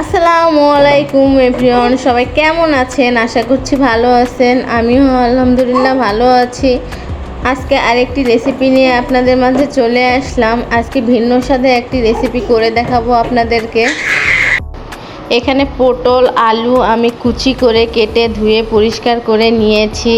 আসসালামু আলাইকুম, এভরিওয়ান। সবাই কেমন আছেন? আশা করছি ভালো আছেন। আমিও আলহামদুলিল্লাহ ভালো আছি। আজকে আরেকটি রেসিপি নিয়ে আপনাদের মাঝে চলে আসলাম। আজকে ভিন্ন স্বাদে একটি রেসিপি করে দেখাবো আপনাদেরকে। এখানে পটল, আলু আমি কুচি করে কেটে ধুয়ে পরিষ্কার করে নিয়েছি।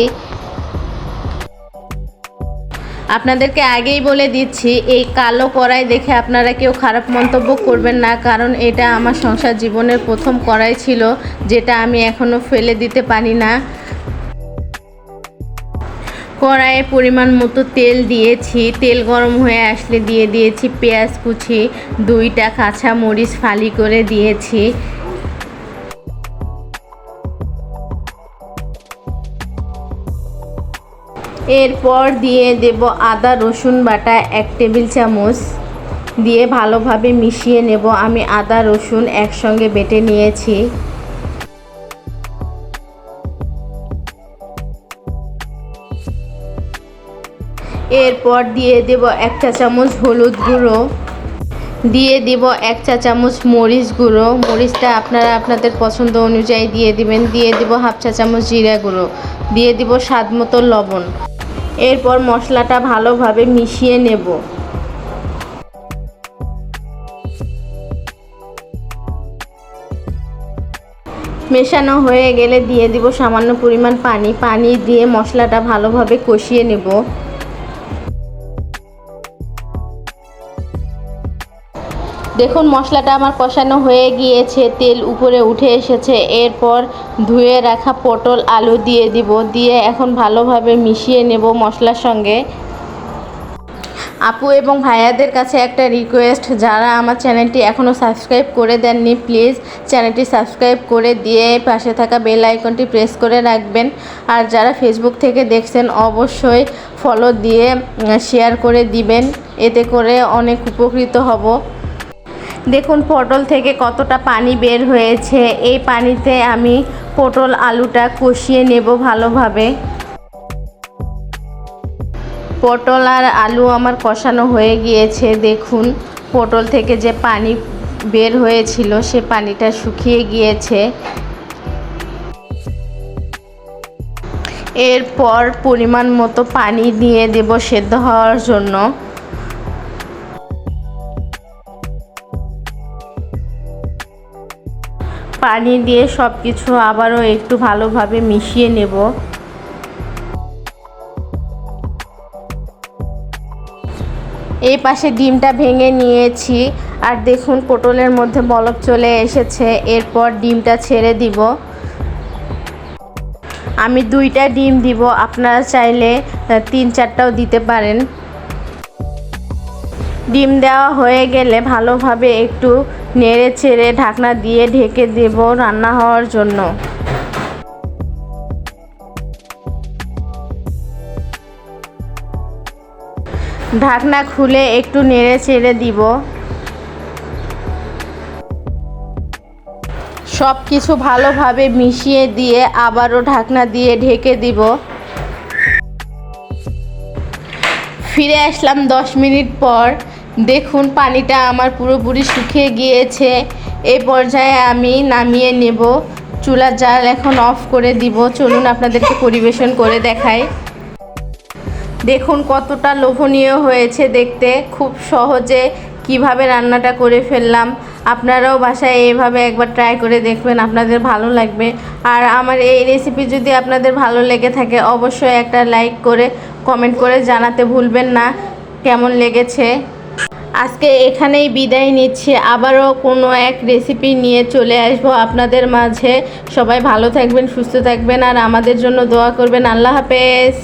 আপনাদেরকে আগেই বলে দিচ্ছি, এই কালো কড়াই দেখে আপনারা কেউ খারাপ মন্তব্য করবেন না, কারণ এটা আমার সংসার জীবনের প্রথম কড়াই ছিল, যেটা আমি এখনও ফেলে দিতে পারি না। কড়াইয়ে পরিমাণ মতো তেল দিয়েছি, তেল গরম হয়ে আসলে দিয়ে দিয়েছি পেঁয়াজ কুচি, দুইটা কাঁচা মরিচ ফালি করে দিয়েছি। এরপর দিয়ে দেব আদা, রসুন বাটা, এক টেবিল চামচ দিয়ে ভালোভাবে মিশিয়ে নেব। আমি আদা, রসুন একসঙ্গে বেটে নিয়েছি। এরপর দিয়ে দেব এক চা চামচ হলুদ গুঁড়ো। দিয়ে দিব এক চা চামচ মরিচ গুঁড়ো। মরিচটা আপনারা আপনাদের পছন্দ অনুযায়ী দিয়ে দিবেন। দিয়ে দিব হাফ চা চামচ জিরা গুঁড়ো। দিয়ে দিব স্বাদ মতো লবণ। এরপর মশলাটা ভালোভাবে মিশিয়ে নেব। মেশানো হয়ে গেলে দিয়ে দিব সামান্য পরিমাণ পানি। পানি দিয়ে মশলাটা ভালোভাবে কষিয়ে নেব। দেখুন, মশলাটা আমার কষানো হয়ে গিয়েছে, তেল উপরে উঠে এসেছে। এরপর ধুয়ে রাখা পটল আলু দিয়ে দিব, দিয়ে এখন ভালোভাবে মিশিয়ে নেব মশলার সঙ্গে। আপু এবং ভাইয়াদের কাছে একটা রিকোয়েস্ট যারা আমার চ্যানেলটি এখনও সাবস্ক্রাইব করে দেননি প্লিজ চ্যানেলটি সাবস্ক্রাইব করে দিয়ে পাশে থাকা বেল আইকনটি প্রেস করে রাখবেন। আর যারা ফেসবুক থেকে দেখছেন, অবশ্যই ফলো দিয়ে শেয়ার করে দিবেন। এতে করে অনেক উপকৃত হব। দেখুন পটল থেকে কতটা পানি বের হয়েছে। এই পানিতে আমি পটল আলুটা কষিয়ে নেব ভালোভাবে। পটল আর আলু আমার কষানো হয়ে গিয়েছে। দেখুন, পটল থেকে যে পানি বের হয়েছিল, সে পানিটা শুকিয়ে গিয়েছে। এরপর পরিমাণ মতো পানি দিয়ে দেব সেদ্ধ হওয়ার জন্য। পানি দিয়ে সব কিছু আবারও একটু ভালোভাবে মিশিয়ে নেব। এই পাশে ডিমটা ভেঙে নিয়েছি। আর দেখুন, পটলের মধ্যে বলক চলে এসেছে। এরপর ডিমটা ছেড়ে দিব। আমি দুইটা ডিম দিব। আপনারা চাইলে তিন চারটাও দিতে পারেন। ডিম দেওয়া হয়ে গেলে ভালোভাবে একটু নেড়ে ছেড়ে ঢাকনা দিয়ে ঢেকে দেব রান্না হওয়ার জন্য। ঢাকনা খুলে একটু নেড়ে ছেড়ে দিব। সব কিছু ভালোভাবে মিশিয়ে দিয়ে আবারও ঢাকনা দিয়ে ঢেকে দিব। ফিরে আসলাম দশ মিনিট পর। দেখুন, পানিটা আমার পুরোপুরি শুকিয়ে গিয়েছে। এই পর্যায়ে আমি নামিয়ে নেব। চুলার জাল এখন অফ করে দিব। চলুন আপনাদেরকে পরিবেশন করে দেখাই। দেখুন, কতটা লোভনীয় হয়েছে দেখতে। খুব সহজে কীভাবে রান্নাটা করে ফেললাম। আপনারাও বাসায় এইভাবে একবার ট্রাই করে দেখবেন, আপনাদের ভালো লাগবে। আর আমার এই রেসিপি যদি আপনাদের ভালো লেগে থাকে, অবশ্যই একটা লাইক করে কমেন্ট করে জানাতে ভুলবেন না। কেমন লেগেছে? আজকে এখানেই বিদায় নিচ্ছি। আবারও কোনো এক রেসিপি নিয়ে চলে আসব আপনাদের মাঝে। সবাই ভালো থাকবেন, সুস্থ থাকবেন আর আমাদের জন্য দোয়া করবেন। আল্লাহ হাফেজ।